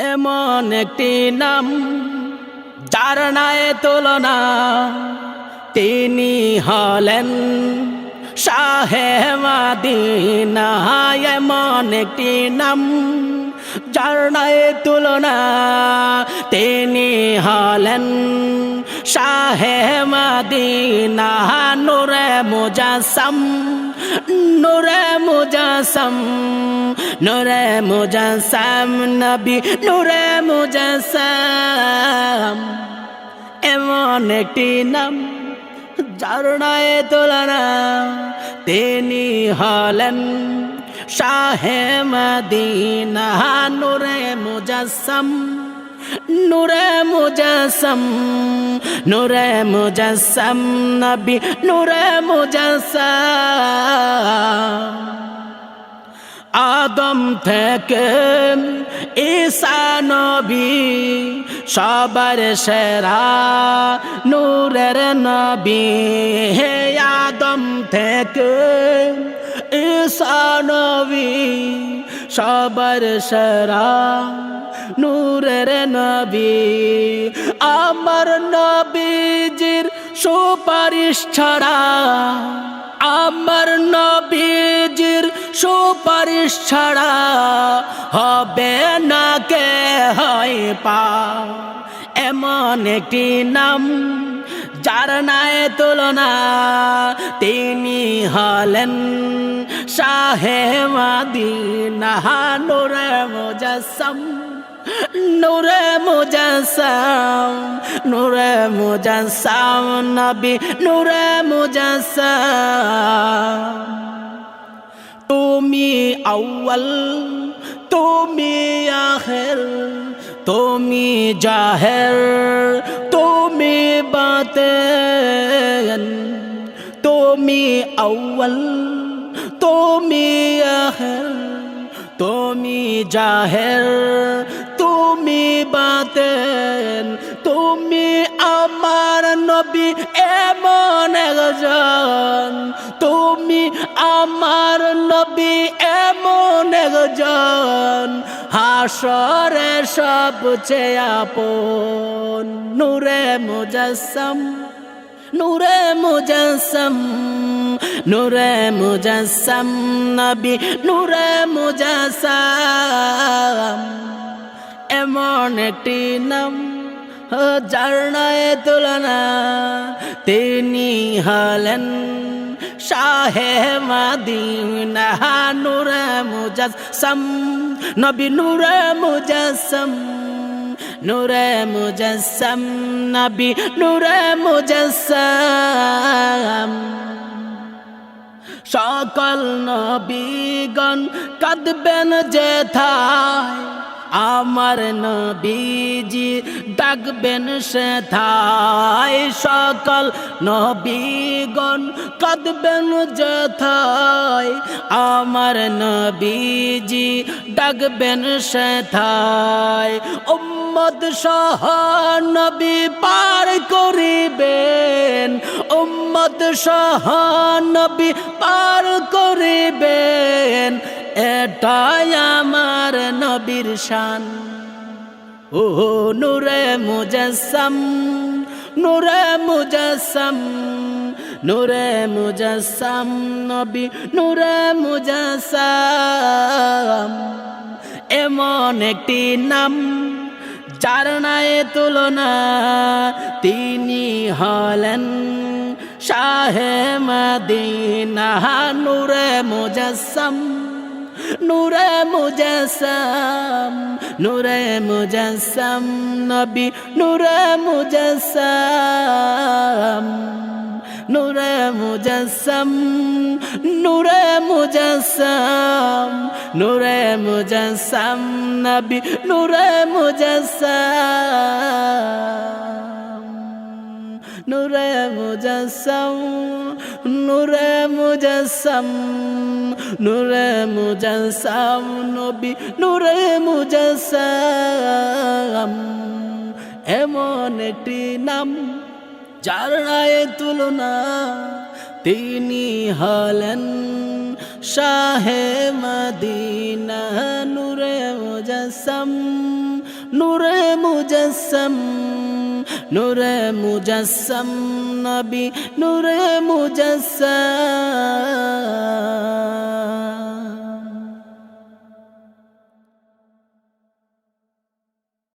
এমন একটি নাম, যার নায়ে তুলনা তিনি হলেন। শাহে মাদিনা, এমন একটি নাম, যার নায়ে তুলনা তিনি হলেন। শাহে মাদিনা, নূরে মুজাসম নূরে মুজাসম নূরে মুজাসম নবী নূরে মুজাসম এমন একটি নাম, যার নায়ে তুলনা তিনি হলেন শাহে মদিনা, নূরে মুজাসম নূরে মুজাসম নূরে মুজাসম, নবী নূরে মুজাসম। আদম থেকে ঈসা নবী, সবার সেরা নূরের নবী। হে আদম থেকে ঈসা নবী, সবার সেরা নূরের নবী। আমার নবীজির সুপারিশ ছাড়া, আমার নবীজির সুপারিশ ছাড়া হবে না কে হয় পা। এমন একটি নাম যার নায় তুলনা, তিনি হলেন শাহে মাদিনা নূরে মুজাসম। নূরে মুজাসম নূরে মুজাসম নবী, নূরে মুজাসম তুমি আউ্বাল তুমি আখের, তুমি জাহের, তুমি বাতেন। তুমি আউ্বাল তুমি আখের, তুমি জাহের বাতেন তুমি আমার নবী এমন একজন, তুমি আমার নবী এমন একজন হাসরে সবচেয়ে আপন নূরে মুজাসম নূরে মুজাসম নূরে মুজাসম নবী, নূরে মুজাসম। এমন একটি নাম, যার নয় তুলনা। তিনি হলেন শাহে মাদিনা নূরে মুজাসম, নবী নূরে মুজাসম নূরে মুজাসম, নবী নূরে মুজাসম। সকল নবীগণ কাঁদবেন যেথায় আমার নবীজি ডাকবেন সেথায়, সকল নবীগণ কাঁদবেন যেথায়। আমার নবীজি ডাকবেন সেথায় উম্মদ সহ নবী পার করিবেন। উম্মদ সহ নবী পার করিবেন। এটাই আমার নবীর শান। ও নূরে মুজাসম নূরে মুজাসম নূরে মুজাসম নবী, নূরে মুজাসম এমন একটি নাম, যার নায়ে তুলনা তিনি হলেন শাহে মদিনা, নূরে মুজাসম নূরে মুজাসম নূরে মুজাসম নবী নূরে মুজাসম নূরে মুজাসম নূরে মুজাসম নূরে মুজাসম নবী নূরে মুজাসম নূরে মুজাসম নূরে মুজাসম নূরে মুজাসম নবী নূরে মুজাসম এমন একটি নাম যার রায়ে তুলনা তিনি হলেন শাহে মদিনা, নূরে মুজাসম নূরে মুজাসম নূরে মুজাসম নবী নূরে মুজাসম